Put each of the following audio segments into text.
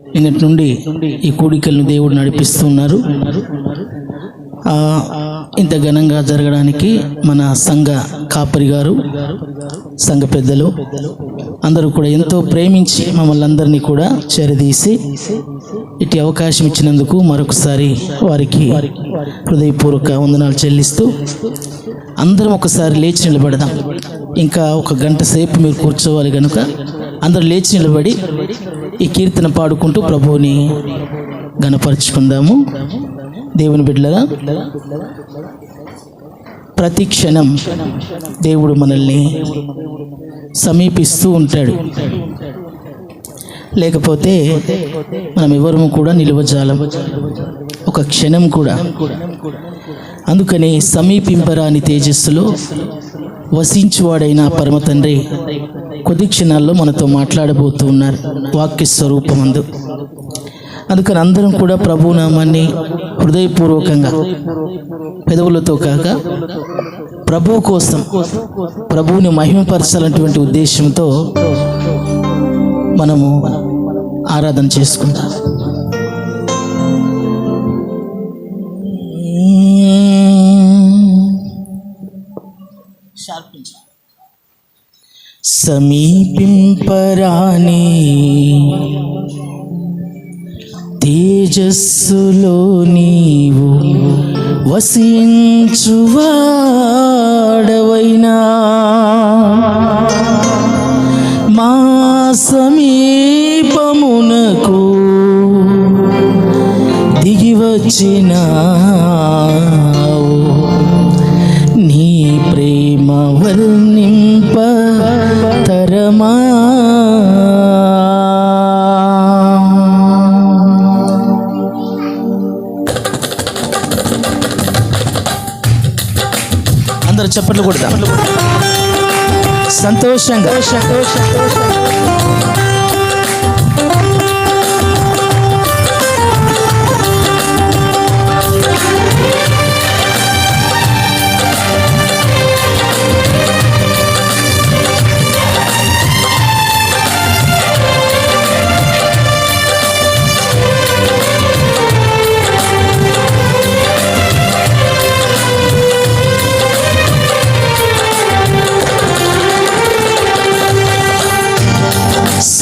నిన్నటి నుండి ఈ కూడికలను దేవుడు నడిపిస్తున్నారు. ఇంత ఘనంగా జరగడానికి మన సంఘ కాపరి గారు సంఘ పెద్దలు అందరూ కూడా ఎంతో ప్రేమించి మమ్మల్ని అందరినీ కూడా చేరదీసి ఇటు అవకాశం ఇచ్చినందుకు మరొకసారి వారికి హృదయపూర్వక వందనాలు చెల్లిస్తూ అందరం ఒకసారి లేచి నిలబడదాం. ఇంకా ఒక గంట సేపు మీరు కూర్చోవాలి కనుక అందరూ లేచి నిలబడి ఈ కీర్తన పాడుకుంటూ ప్రభువుని గణపరుచుకుందాము. దేవుని బిడ్డలరా ప్రతి క్షణం దేవుడు మనల్ని సమీపిస్తూ ఉంటాడు. లేకపోతే మనం ఎవరము కూడా నిలవజాలం. ఒక క్షణం కూడా. అందుకని సమీపింపరాని తేజస్సులో వసించువాడైన పరమ తండ్రి కొద్ది క్షణాల్లో మనతో మాట్లాడబోతూ ఉన్నారు. వాక్య స్వరూపమందు. అందుకని అందరం కూడా ప్రభు నామాన్ని హృదయపూర్వకంగా పెదవులతో కాక ప్రభు కోసం ప్రభువుని మహిమపరచాలన్నటువంటి ఉద్దేశంతో మనము ఆరాధన చేసుకుంటాం. సమీపింపరాని తేజస్సులో నీవు వసించువాడవైనా. మా సమీపమునకు దిగి అందరు చప్పట్లు కొడతాం సంతోషంగా.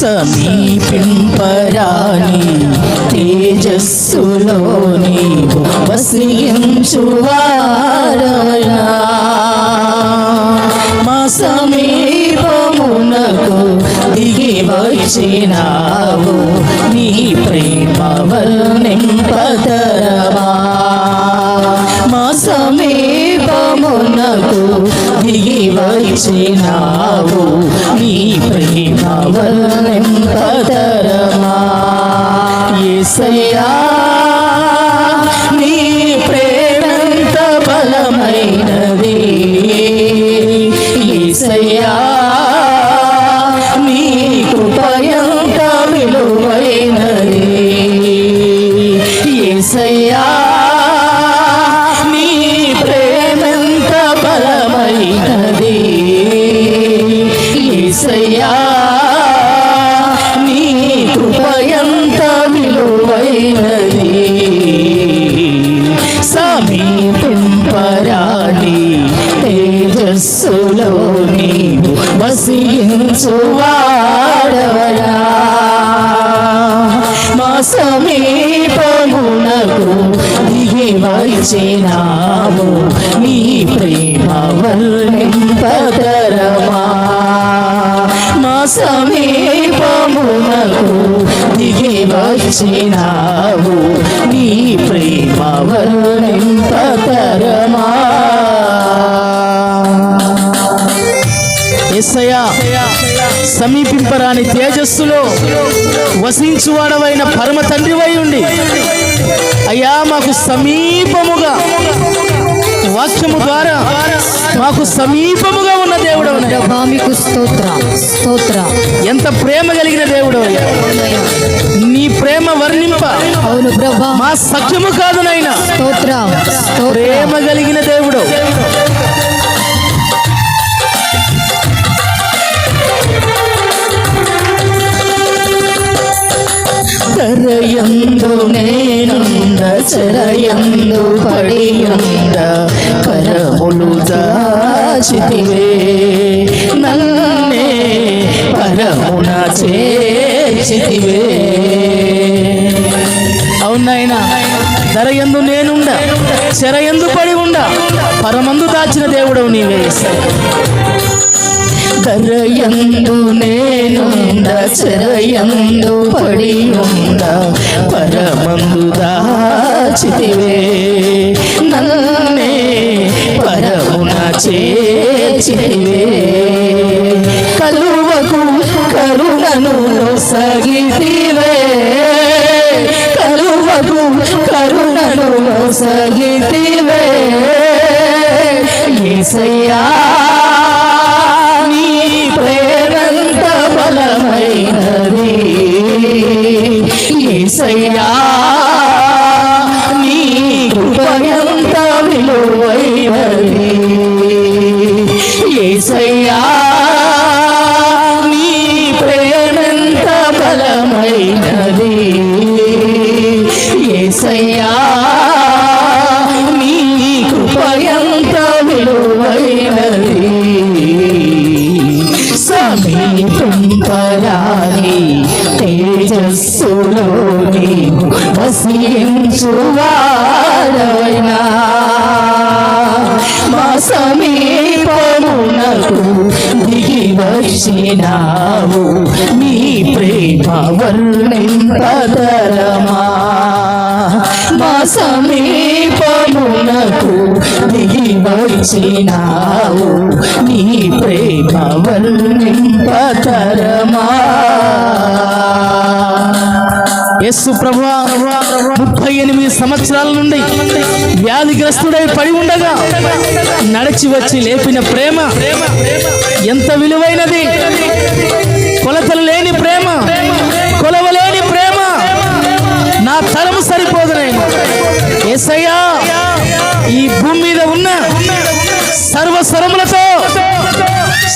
సమీపింపరాని తేజస్సులోని నీవు మా సమీపమునకు దిగి వచ్చినావు నీ ప్రేమ వర్ణింపతరమా మా సమీపమునకు దిగి వచ్చినావు యేసయ్యా నీ వసించువాడవరా మా సమీపమునకు దిగి వచ్చినావు నీ ప్రేమ వర్ణింపతరమా మా సమీపమునకు దిగి వచ్చినావు నీ ప్రేమ వర్ణింపతరమా ఎస్సయా సమీపింపరాని తేజస్సులో వసించువాడవైన పరమ తండ్రివై ఉండి అయ్యా మాకు సమీపముగా వాక్యము ద్వారా మాకు సమీపముగా ఉన్న దేవుడు మీకు స్తోత్ర స్తోత్ర. ఎంత ప్రేమ కలిగిన దేవుడు నీ ప్రేమ వర్ణింప అవును ప్రభా. మా సఖ్యము కాదు నాయన స్తోత్ర. ప్రేమ కలిగిన దేవుడు. శరయందు నేనుండ శరయందు పడియుండ కరములు దాచితివే నన్నే పరమున చేచితివే అవునాయన ధరయందు నేనుండ శరయందు పడి ఉండ పరమందు దాచిన దేవుడవు నీవే యేసయ్య. ధరయందు నేనుండ పడి ఉంద పరమందు దాచితివే. నన్నే పరమున చేచితివే కలువకు కరుణను సగితివే. కలువకు కరుణను సగితివే. ఏసయ్యా సమీపమునకు దిగి వచ్చినావు నీ ప్రేమ వర్ణింపదరమా మా సమీపమునకు దిగి వచ్చినావు నీ ప్రేమ వర్ణింపదరమా యేసు ప్రభా ముప్పై ఎనిమిది సంవత్సరాల నుండి వ్యాధిగ్రస్తుడై పడి ఉండగా నడిచి వచ్చి లేపిన ప్రేమ ఎంత విలువైనది? కొలతలు లేని ప్రేమ కొలవలేని ప్రేమ నా తరము సరిపోదునైనా ఏసయ్యా ఈ భూమి మీద ఉన్న సర్వస్వరములతో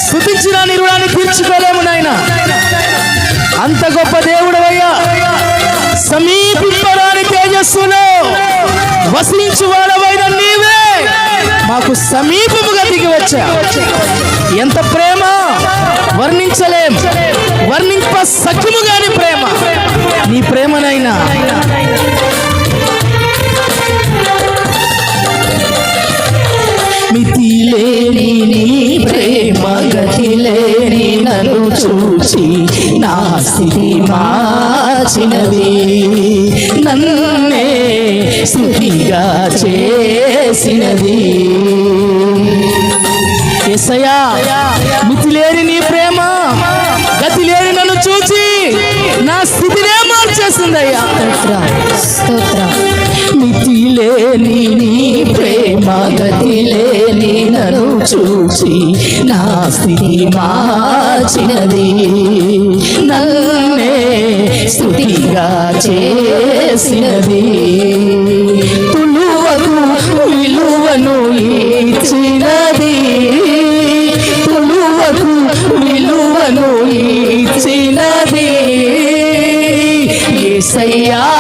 స్థుతించిన నిరుడాన్ని తీర్చుకోలేము నాయన. అంత గొప్ప దేవుడవయ్యా. సమీపింపరాని తేజస్సులో వసించు వాడవైన నీవే. మాకు సమీపముగా దిగి వచ్చా ఎంత ప్రేమ? వర్ణించలేం. వర్ణింప సఖ్యము గాని ప్రేమ. నీ ప్రేమనైనా. మితిలేని నీ ప్రేమ గతిలేని నన్ను చూసి నా స్థితి మార్చినది నన్నే స్థుతిగా చేసినది ఎసయా మితి నీ ప్రేమ గతి లేని నన్ను చూచి నా స్థితినే మార్చేసిందయ్యా. స్తోత్ర స్తోత్ర. నీ ప్రేమ గతి లేని నన్ను చూసి నా స్థితి మార్చినది. నన్నే స్థుతిగా చేసినది. తులువకు విలువను ఇచ్చినది. తులువకు విలువను ఇచ్చినది. ఏసయ్యా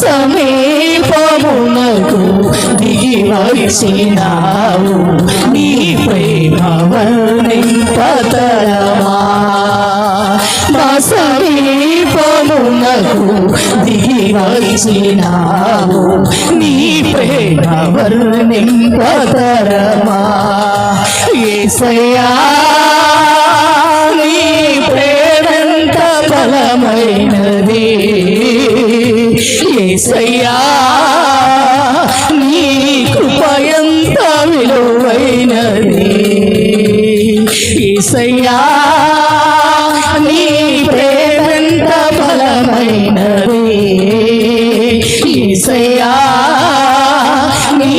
సమీపమునకు దిగి వచ్చినావు నీ ప్రేమ వర్ణింపతరమా మా సమీపమునకు దిగి వచ్చినావు నీ ప్రేమ ఏసయా ఏసయ్యా నీ ప్రేమంత బలమైనది. ఏసయ్యా నీ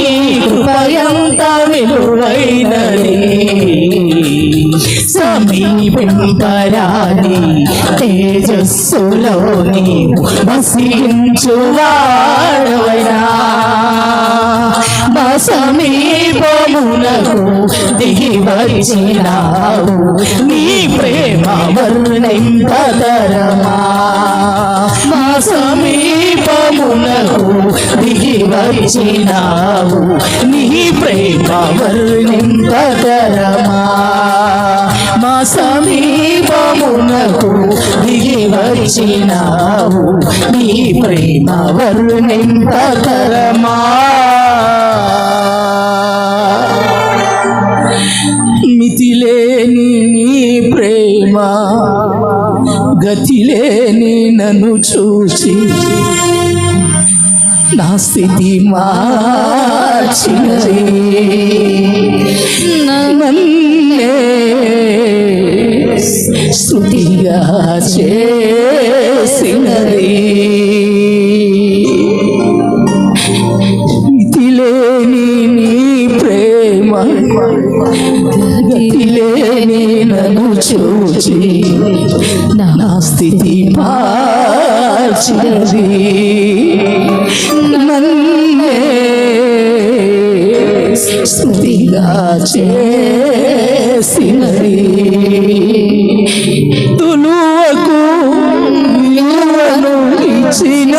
కృపయంత విలువైనది. సమీపింపరాని తేజస్సులో నీవు వసించువాడవైనా మా సమీపమునకు దిగి వచ్చినావు నీ ప్రేమ వర్ణింపదరమా. మా సమీపమునకు దిగి వచ్చినావు నీ ప్రేమ వర్ణింపదరమా. మా సమీపమునకు దిగి వచ్చినావు నీ ప్రేమ వర్ణింపదరమా. ప్రేమ గతిలేని నన్ను చూసి నా స్థితి మార్చినది. నన్నే స్థుతిగా చేసినది. మితిలేని నీ ప్రేమ గతిలేని చూచి నా స్థితి మార్చినది నన్నే స్థుతిగా చేసినది. తులువకు ఇచ్చిన